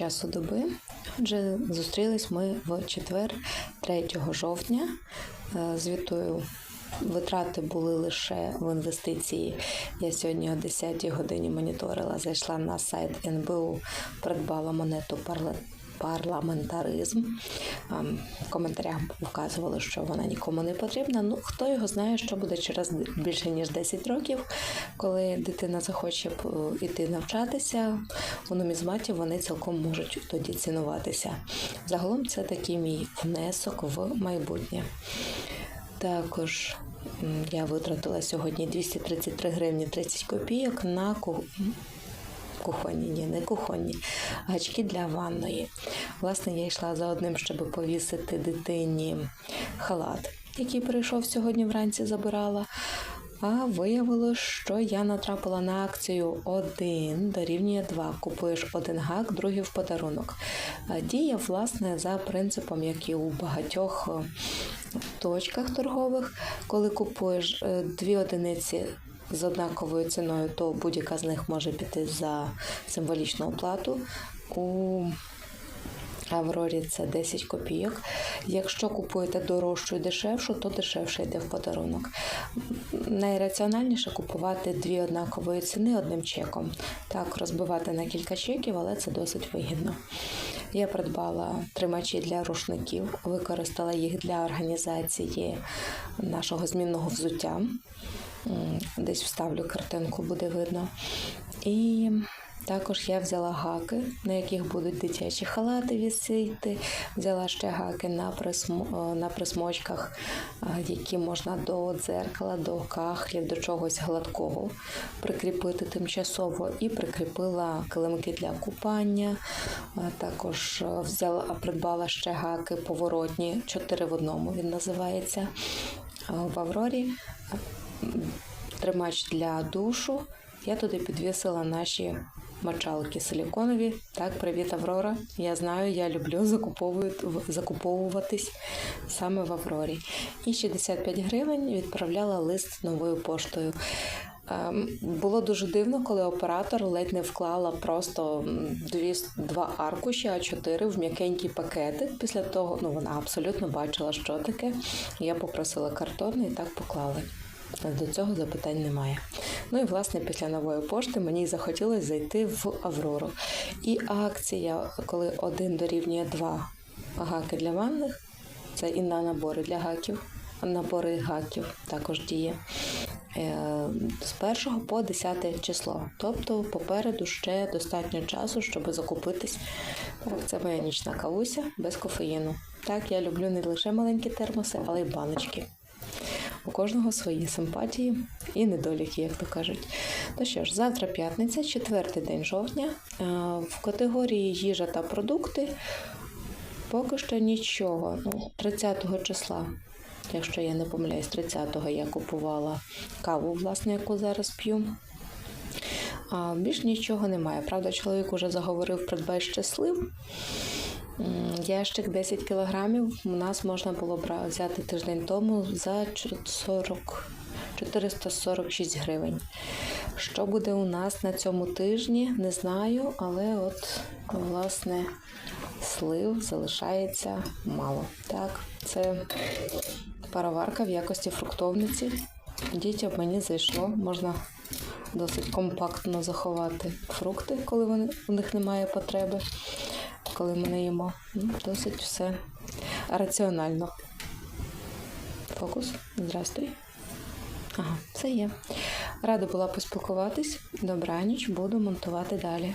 часу доби. Отже, зустрілись ми в четвер, 3 жовтня. Е, Звітую, витрати були лише в інвестиції. Я сьогодні о 10 годині моніторила, зайшла на сайт НБУ, придбала монету «Парла- Парламентаризм. Ем, В коментарях вказували, що вона нікому не потрібна. Ну, хто його знає, що буде через більше ніж 10 років, коли дитина захоче п- іти навчатися. У нумізматі вони цілком можуть тоді цінуватися. Загалом це такий мій внесок в майбутнє. Також я витратила сьогодні 233 гривні 30 копійок на кухонні, ні, не кухонні, гачки для ванної. Власне, я йшла за одним, щоб повісити дитині халат, який прийшов сьогодні вранці, забирала. А виявилось, що я натрапила на акцію 1 дорівнює 2. Купуєш один гак, другий в подарунок. Діє, власне, за принципом, як і у багатьох е, точках торгових, коли купуєш е, дві одиниці з однаковою ціною, то будь-яка з них може піти за символічну оплату. У Аврорі це 10 копійок. Якщо купуєте дорожчу і дешевшу, то дешевше йде в подарунок. Найраціональніше купувати дві однакової ціни одним чеком. Так, розбивати на кілька чеків, але це досить вигідно. Я придбала тримачі для рушників, використала їх для організації нашого змінного взуття. Десь вставлю картинку, буде видно. І також я взяла гаки, на яких будуть дитячі халати вісити. Взяла ще гаки на, присмо... е, на присмочках, е, які можна до дзеркала, до кахлів, до чогось гладкого прикріпити тимчасово. І прикріпила килимки для купання. Е, Також взяла, придбала ще гаки поворотні, 4 в одному він називається. В Аврорі тримач для душу. Я туди підвісила наші мочалки силіконові. Так, привіт, Аврора. Я знаю, я люблю закуповуватись саме в Аврорі. І 65 гривень відправляла лист новою поштою. Ем, Було дуже дивно, коли оператор ледь не вклала просто дві, два аркуші, а чотири в м'якенький пакетик. Після того ну, вона абсолютно бачила, що таке. Я попросила картон і так поклали. До цього запитань немає. Ну і власне після нової пошти мені захотілося зайти в Аврору. І акція, коли один дорівнює два гаки для ванних, це і на набори для гаків, набори гаків також діє. е, З 1 по 10 число. Тобто попереду ще достатньо часу, щоб закупитись. Так, це моя нічна кавуся без кофеїну. Так, я люблю не лише маленькі термоси, але й баночки. У кожного свої симпатії і недоліки, як то кажуть. Ну що ж, завтра п'ятниця, четвертий день жовтня. Е, В категорії їжа та продукти поки що нічого. Ну, 30 числа, якщо я не помиляюсь, 30-го я купувала каву, власне, яку зараз п'ю. А більш нічого немає. Правда, чоловік уже заговорив придбай щаслив. М, Ящик 10 кілограмів у нас можна було взяти тиждень тому за 40, 446 гривень. Що буде у нас на цьому тижні, не знаю, але от, власне, слив залишається мало. Так, це пароварка в якості фруктовниці. Дітям мені зайшло, можна досить компактно заховати фрукти, коли вони, у них немає потреби коли ми не їмо. Ну, Досить все раціонально. Фокус. Здрастуй. Ага, все є. Рада була поспілкуватись. Добраніч, буду монтувати далі.